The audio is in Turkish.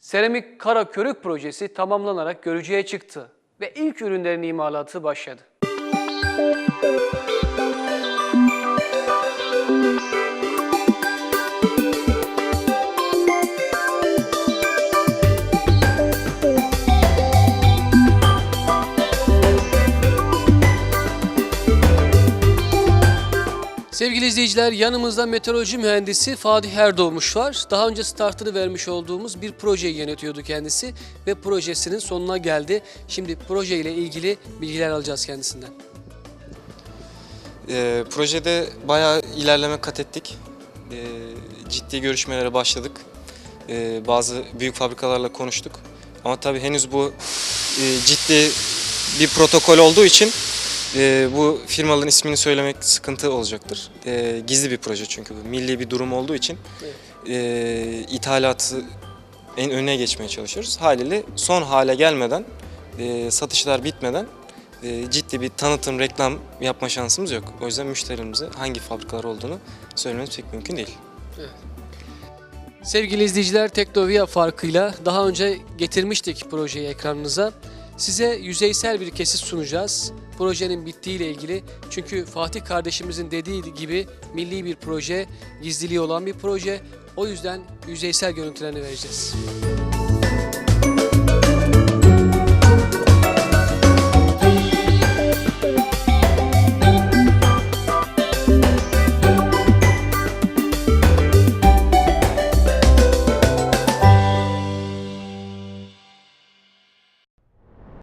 Seramik Kara Körük projesi tamamlanarak görücüye çıktı ve ilk ürünlerin imalatı başladı. Sevgili izleyiciler yanımızda meteoroloji mühendisi Fatih Erdoğmuş var. Daha önce startını vermiş olduğumuz bir projeyi yönetiyordu kendisi ve projesinin sonuna geldi. Şimdi projeyle ilgili bilgiler alacağız kendisinden. Ee, projede bayağı ilerleme kat ettik. Ee, ciddi görüşmelere başladık. Ee, bazı büyük fabrikalarla konuştuk. Ama tabii henüz bu e, ciddi bir protokol olduğu için e, bu firmaların ismini söylemek sıkıntı olacaktır. E, gizli bir proje çünkü bu. Milli bir durum olduğu için e, ithalatı en önüne geçmeye çalışıyoruz. Haliyle son hale gelmeden, e, satışlar bitmeden e, ciddi bir tanıtım, reklam yapma şansımız yok. O yüzden müşterilerimize hangi fabrikalar olduğunu söylememiz pek mümkün değil. Sevgili izleyiciler Teknovia farkıyla daha önce getirmiştik projeyi ekranınıza. Size yüzeysel bir kesit sunacağız. Projenin bittiğiyle ilgili. Çünkü Fatih kardeşimizin dediği gibi milli bir proje, gizliliği olan bir proje. O yüzden yüzeysel görüntülerini vereceğiz.